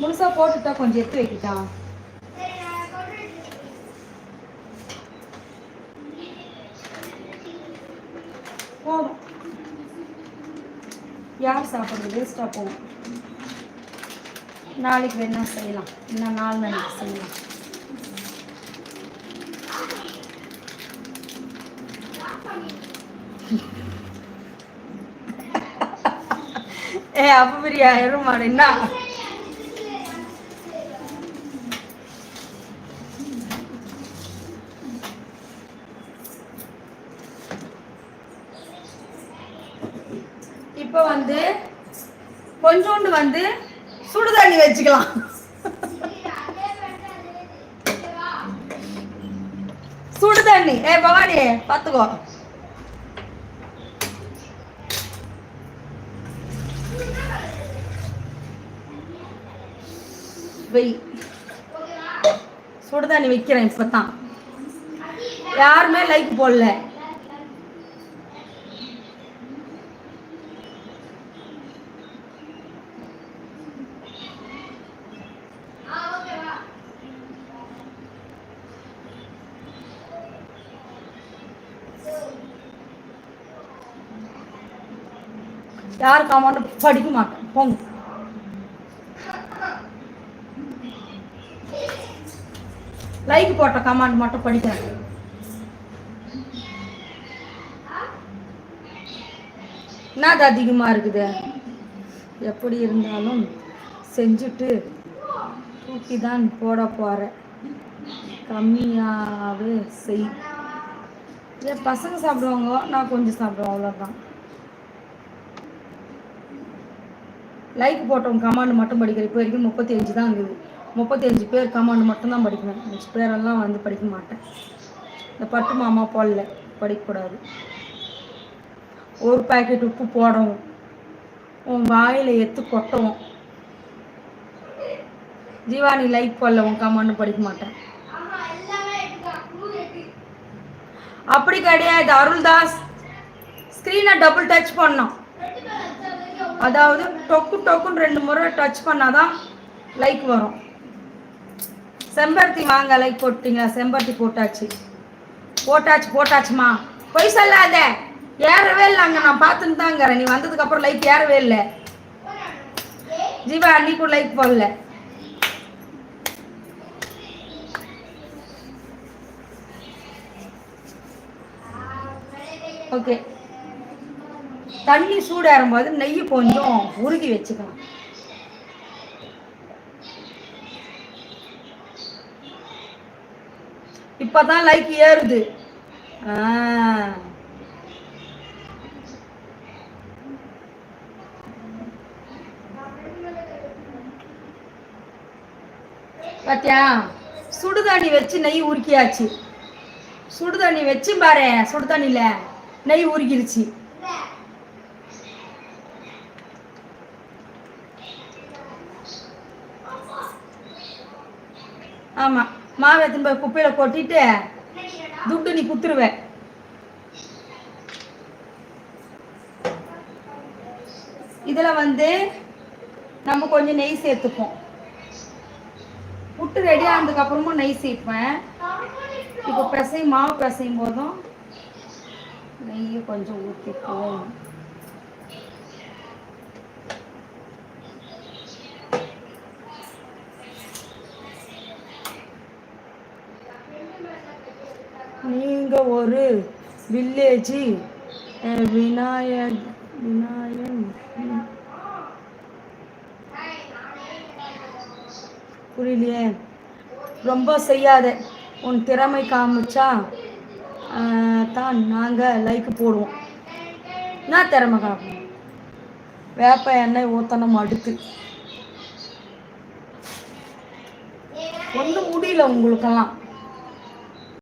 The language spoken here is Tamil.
முழுசா போட்டுட்டா கொஞ்சம் எடுத்து வைக்கிட்டா போதும் யார் சாப்பிட்றது? வேஸ்ட்டாக போகும். நாளைக்கு வேணால் செய்யலாம். இன்னும் நாலு நாளைக்கு செய்யலாம். ஏ அப்ப பெரிய எருமாடு என்ன? இப்போ வந்து கொஞ்சோண்டு வந்து சுடு தண்ணி வச்சுக்கலாம். சுடு தண்ணி. ஏ பவானி பார்த்துக்கோ வெய். சுடு தண்ணி வைக்கிறேன் இப்பதான். யாருமே லைக் போடல. யார் கமெண்ட் படிக்க மாட்டேன். போங்க. லைக் போட்ட கமெண்ட் மட்டும் படிக்கிறேன். என்னது அதிகமாக இருக்குது? எப்படி இருந்தாலும் செஞ்சுட்டு தூக்கி தான் போட போகிறேன் கம்மியாகவே செய். பசங்க சாப்பிடுவாங்க? நான் கொஞ்சம் சாப்பிடுவேன் அவ்வளோதான் லைக் போட்டவங்க கமாண்ட் மட்டும் படிக்கிற இப்போ வரைக்கும் முப்பத்தி அஞ்சு தான் இருக்குது. முப்பத்தி அஞ்சு பேர் கமாண்ட் மட்டும் தான் படிக்கணும். மிச்ச பேரெல்லாம் வந்து படிக்க மாட்டேன். இந்த பட்டு மாமா போடல படிக்கக்கூடாது. ஒரு பாக்கெட் உப்பு போடவும். உன் வாயில் எத்து கொட்டவும். ஜீவானி லைக் போடல உன் கமாண்ட் படிக்க மாட்டேன். அப்படி கிடையாது. அருள்தாஸ் ஸ்க்ரீனை டபுள் டச் பண்ணோம் அதாவது டொக்கு டொக்குன்னு ரெண்டு முறை டச் பண்ணாதான் லைக் வரும். செம்பருத்தி வாங்க லைக் போட்டீங்களா? செம்பருத்தி போட்டாச்சு. போட்டாச்சு போட்டாச்சுமா. பொய் சொல்லாத. ஏறவே இல்லை அங்கே. நான் பார்த்துன்னு தாங்கிறேன் நீ வந்ததுக்கு அப்புறம் லைக் ஏறவே இல்லை. ஜீவா அன்னைக்கும் லைக் போடல. ஓகே தண்ணி சூடாகும் போது நெய் கொஞ்சம் உருகி வச்சுக்கலாம் இப்பதான் லைக் ஏறுது. பாத்தியா? சுடுதண்ணி வச்சு நெய் உருக்கியாச்சு. சுடுதண்ணி வச்சு பாரு சுடுதண்ணில நெய் உருக்கிருச்சு ஆமா மாவு எடுத்துன்னு போய் குப்பையில கொட்டிட்டு துட்டு நீ குத்துருவேன் இதில் வந்து நம்ம கொஞ்சம் நெய் சேர்த்துப்போம். புட்டு ரெடி ஆனதுக்கப்புறமும் நெய் சேர்ப்பேன். இப்போ பிசையும் மாவு பிசையும் போதும். நெய்யை கொஞ்சம் ஊற்றிப்போம் அங்கே ஒரு வில்லேஜ் விநாயக் விநாயகன் புரியலையே. ரொம்ப செய்யாத. உன் திறமை காமிச்சா தான் நாங்கள் லைக் போடுவோம். நான் திறமை காப்போம் வேப்ப எண்ணெய் ஊற்றணும் அடுத்து. ஒன்றும் முடியல உங்களுக்கெல்லாம்.